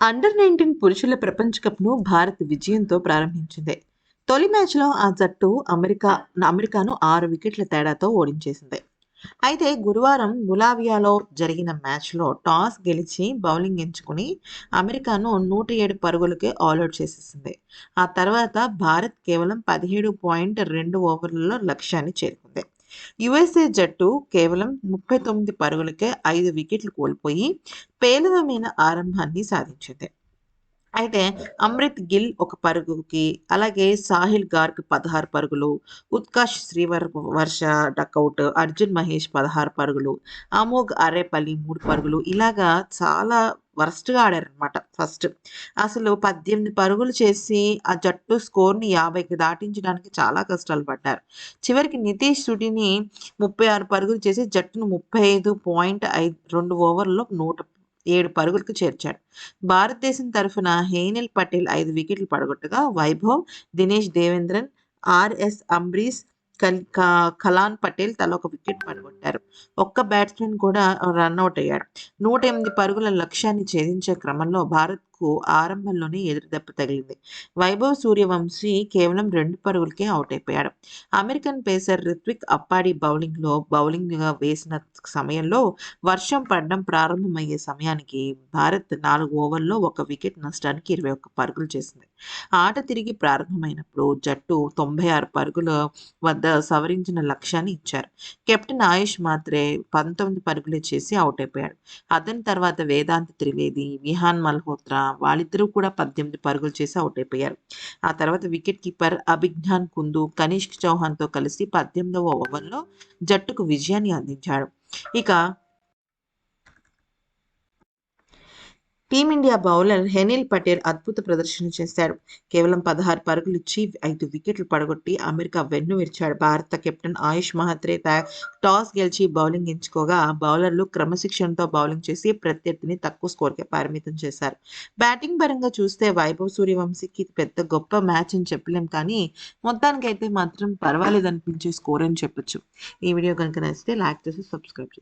Under nineteen పురుషుల ప్రపంచ కప్ను భారత్ విజయంతో ప్రారంభించింది. తొలి మ్యాచ్లో ఆ జట్టు అమెరికా అమెరికాను ఆరు వికెట్ల తేడాతో ఓడించేసింది. అయితే గురువారం గులావియాలో జరిగిన మ్యాచ్లో టాస్ గెలిచి బౌలింగ్ ఎంచుకుని అమెరికాను నూట ఏడు పరుగులకే ఆల్అౌట్ చేసేసింది. ఆ తర్వాత భారత్ కేవలం పదిహేడు పాయింట్ రెండు ఓవర్లలో లక్ష్యాన్ని చేరుకుంది. యుఎస్ఏ జట్టు కేవలం ముప్పై తొమ్మిది పరుగులకే ఐదు వికెట్లు కోల్పోయి పేలవమైన ఆరంభాన్ని సాధించింది. అయితే అమృత్ గిల్ ఒక పరుగుకి అలాగే సాహిల్ గార్గ్ పదహారు పరుగులు ఉత్కాష్ శ్రీవర్ వర్ష డకౌట్ అర్జున్ మహేష్ పదహారు పరుగులు అమోఘ్ అరేపల్లి మూడు పరుగులు ఇలాగా చాలా వరస్ట్గా ఆడారనమాట ఫస్ట్ అసలు పద్దెనిమిది పరుగులు చేసి ఆ జట్టు స్కోర్ని యాభైకి దాటించడానికి చాలా కష్టాలు పడ్డారు. చివరికి నితీష్ సుడిని ముప్పై ఆరు పరుగులు చేసి జట్టును ముప్పై ఐదు పాయింట్ ఐదు రెండు ఓవర్లో నూట ఏడు పరుగులకు చేర్చాడు. భారతదేశం తరఫున హేనిల్ పటేల్ ఐదు వికెట్లు పడగొట్టగా వైభవ్ దినేష్ దేవేంద్రన్ ఆర్ఎస్ అంబరీష్ కల్ కలాన్ పటేల్ తల ఒక వికెట్ పడగొట్టారు. ఒక్క బ్యాట్స్మెన్ కూడా రన్అట్ అయ్యాడు. నూట ఎనిమిది పరుగుల లక్ష్యాన్ని ఛేదించే క్రమంలో భారత్ కు ఆరంభంలోనే ఎదురుదెబ్బ తగిలింది. వైభవ్ సూర్యవంశీ కేవలం రెండు పరుగులకే అవుట్ అయిపోయాడు. అమెరికన్ పేసర్ రిత్విక్ అప్పాడి బౌలింగ్లో బౌలింగ్ వేసిన సమయంలో వర్షం పడడం ప్రారంభమయ్యే సమయానికి భారత్ నాలుగు ఓవర్లో ఒక వికెట్ నష్టానికి ఇరవై ఒక్క పరుగులు చేసింది. ఆట తిరిగి ప్రారంభమైనప్పుడు జట్టు తొంభై ఆరు పరుగుల వద్ద సవరించిన లక్ష్యాన్ని ఇచ్చారు. కెప్టెన్ ఆయుష్ మాత్రే పంతొమ్మిది పరుగులే చేసి అవుట్ అయిపోయాడు. అతని తర్వాత వేదాంత్ త్రివేది విహాన్ మల్హోత్రా వాళ్ళిద్దరూ కూడా పద్దెనిమిది పరుగులు చేసి అవుట్ అయిపోయారు. ఆ తర్వాత వికెట్ కీపర్ అభిజ్ఞాన్ కుందు కనిష్క్ చౌహాన్తో కలిసి పద్దెనిమిదవ ఓవర్లో జట్టుకు విజయాన్ని అందించాడు. ఇక టీమిండియా బౌలర్ హెనిల్ పటేల్ అద్భుత ప్రదర్శన చేశాడు. కేవలం పదహారు పరుగులు ఇచ్చి ఐదు వికెట్లు పడగొట్టి అమెరికా వెన్ను విరిచాడు. భారత కెప్టెన్ ఆయుష్ మహాత్రే తా- టాస్ గెలిచి బౌలింగ్ ఎంచుకోగా బౌలర్లు క్రమశిక్షణతో బౌలింగ్ చేసి ప్రత్యర్థిని తక్కువ స్కోర్కే పరిమితం చేశారు. బ్యాటింగ్ పరంగా చూస్తే వైభవ్ సూర్యవంశీకి పెద్ద గొప్ప మ్యాచ్ అని చెప్పలేం కానీ మొత్తానికైతే మాత్రం పర్వాలేదు అనిపించే స్కోర్ అని చెప్పొచ్చు. ఈ వీడియో కనుక నచ్చితే లైక్ చేసి సబ్స్క్రైబ్ చేసి